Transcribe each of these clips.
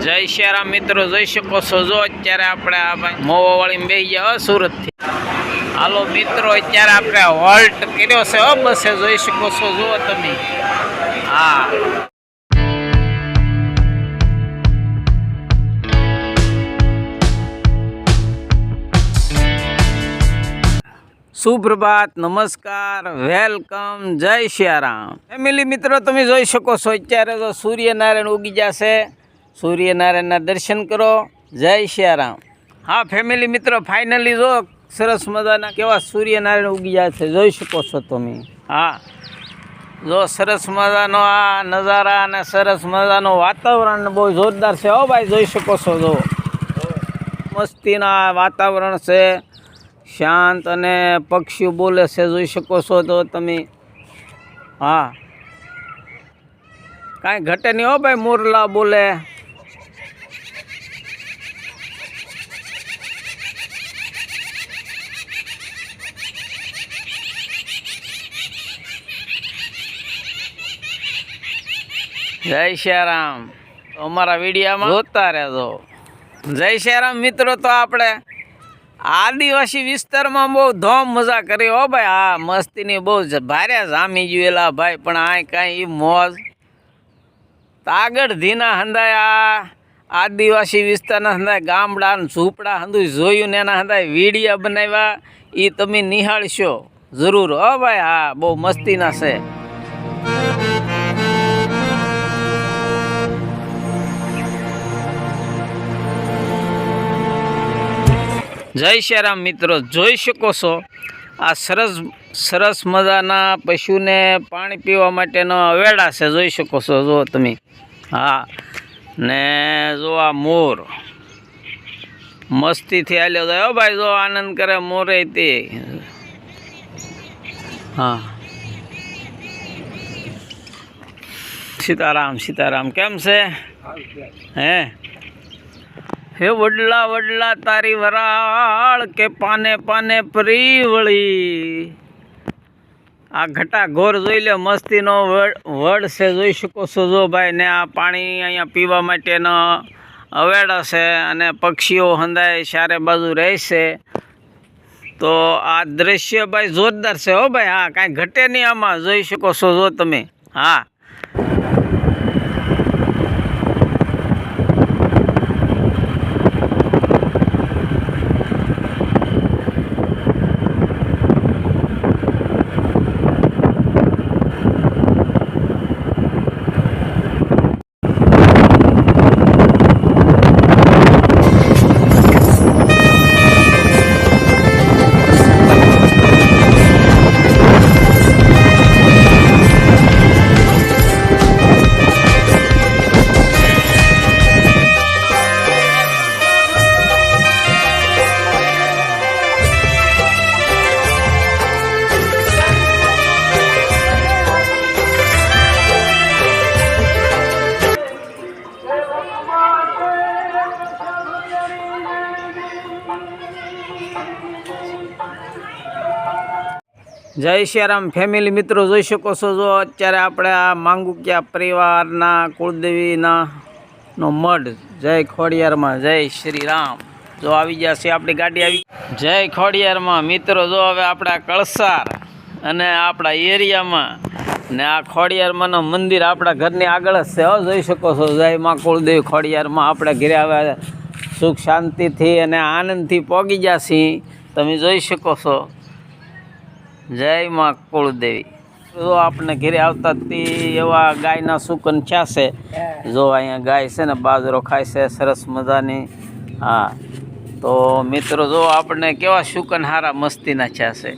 જય શ્યારામ મિત્રો, જોઈ શકો છો, જો અત્યારે આપણે આ ભાઈ મોવા વાળી બેસી ગયા સુરતથી. હાલો મિત્રો, અત્યારે આપણે હોલ્ટ કર્યો છે બસે, જોઈ શકો છો, જુઓ તમે. હા. સુપ્રભાત, નમસ્કાર, વેલકમ, જય સિયારામ ફેમિલી મિત્રો, તમે જોઈ શકો છો, અત્યારે તો સૂર્યનારાયણ ઉગી જશે, સૂર્યનારાયણના દર્શન કરો, જય સિયારામ હા, ફેમિલી મિત્રો, ફાઇનલી જો સરસ મજાના કેવા સૂર્યનારાયણ ઉગી છે, જોઈ શકો છો તમે. હા, જો સરસ મજાનો આ નજારા અને સરસ મજાનો વાતાવરણ બહુ જોરદાર છે. હો ભાઈ, જોઈ શકો છો, જો. મસ્તીના વાતાવરણ છે. શાંત અને પક્ષીઓ બોલે છે, જોઈ શકો છો તો તમે. હા. કાંઈ ઘટે નહીં હો ભાઈ, મોરલા બોલે. જય શ્યારામ. અમારા વિડીયામાં જોતા રહેજો. જય શ્યારામ મિત્રો, તો આપણે આદિવાસી વિસ્તારમાં બહુ ધોમ મજા કરી હો ભાઈ. આ મસ્તીની બહુ ભારે જામી ગયેલા ભાઈ, પણ આ કાંઈ મોજ. તાગડ ધીના હંધાયા આદિવાસી વિસ્તારના હંધાય ગામડા ઝૂંપડા હંધું જોયું ને એના હંધાય વીડિયા બનાવ્યા એ તમે નિહાળશો. જરૂર હો ભાઈ હા બહુ મસ્તીના છે. જય શ્યારામ મિત્રો જોઈ શકો છો આ સરસ સરસ મજાના પશુને પાણી પીવા માટેનો અવેડા છે જોઈ શકો છો જો તમે. હા ને જો આ મોર. મસ્તીથી હાલ્યો જાય હો ભાઈ જો આનંદ કરે મોરે તે. હા. સીતારામ સીતારામ કેમ છે. હે? હે વડલા વડલા તારી વરાળ કે પાને પાને પરી વળી આ ઘટા ઘોર જોઈ લે, મસ્તીનો વડ વડ છે, જોઈ શકો છો જો ભાઈ, ને આ પાણી અહીંયા પીવા માટેનો અવેડો છે અને પક્ષીઓ હંધાય ચારે બાજુ રહેશે તો આ દ્રશ્ય ભાઈ જોરદાર છે હો ભાઈ, હા, કાંઈ ઘટે નહીં આમાં, જોઈ શકો છો જો તમે. હા. જય શ્રીરામ ફેમિલી મિત્રો, જોઈ શકો છો જો અત્યારે આપણે આ માંગુકિયા પરિવારના કુળદેવીના નો મઢ, જય ખોડિયારમાં, જય શ્રી રામ જો આવી ગયા છે, આપણી ગાડી આવી. જય ખોડિયારમાં, મિત્રો, જો હવે આપણા કળસાર અને આપણા એરિયામાં ને આ ખોડિયારમાંનું મંદિર આપણા ઘરની આગળ જ છે, હો, જોઈ શકો છો. જય માં કુળદેવી, ખોડિયારમાં આપણે ઘરે આવે સુખ શાંતિથી અને આનંદથી પોગી ગયા છીએ. તમે જોઈ શકો છો જય માં કુળદેવી. જો આપણે ઘરે આવતા એવા ગાયના સુકન છે. જો અહીંયા ગાય છે ને બાજરો ખાય છે સરસ મજાની. હા. તો મિત્રો જો આપણને કેવા સુકન હારા મસ્તીના છે.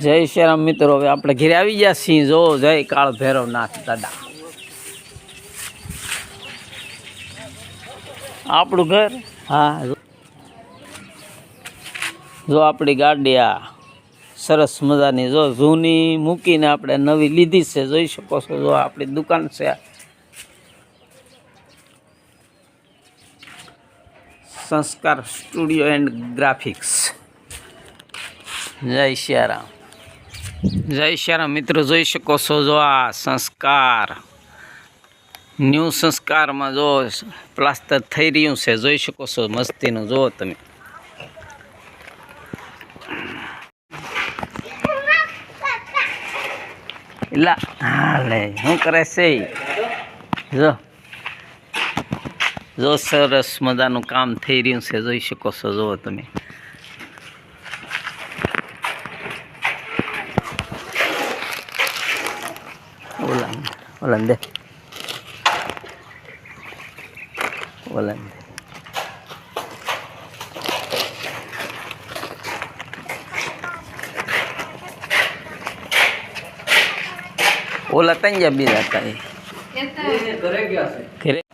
જય શ્રીરામ મિત્રો હવે આપણે ઘરે આવી ગયા સિંહ જો જય કાળ ભૈરવનાથ દાદા. આપણું ઘર? હા જો- આપણી ગાડી આ સરસ મજાની, જો જૂની મૂકીને આપણે નવી લીધી છે, જોઈ શકો છો, જો આપણી દુકાન છે સંસ્કાર સ્ટુડિયો એન્ડ ગ્રાફિક્સ. જય શ્યારામ. જય શ્યારામ મિત્રો, જોઈ શકો છો, જો આ સંસ્કાર, ન્યૂ સંસ્કારમાં જો પ્લાસ્ટર થઈ રહ્યું છે, જોઈ શકો છો, મસ્તીનું, જુઓ તમે. એલા હા લે શું કરે છે? જો જો સરસ મજાનું કામ થઈ રહ્યું છે, જોઈ શકો છો, જુઓ તમે. ઓલા ઓલા દે. ઓલા ઓલા તંજા બીજા હતા એ ઘરે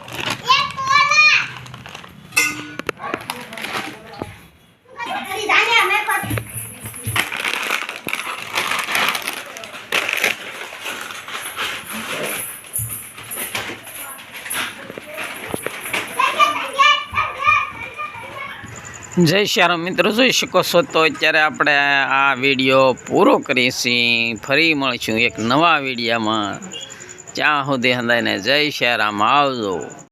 જય શ્યારામ મિત્રો, જોઈ શકો છો તો અત્યારે આપણે આ વીડિયો પૂરો કરીશું. ફરી મળીશું એક નવા વિડીયામાં ત્યાં સુધી હંદાઈને જય શ્યારામ, આવજો.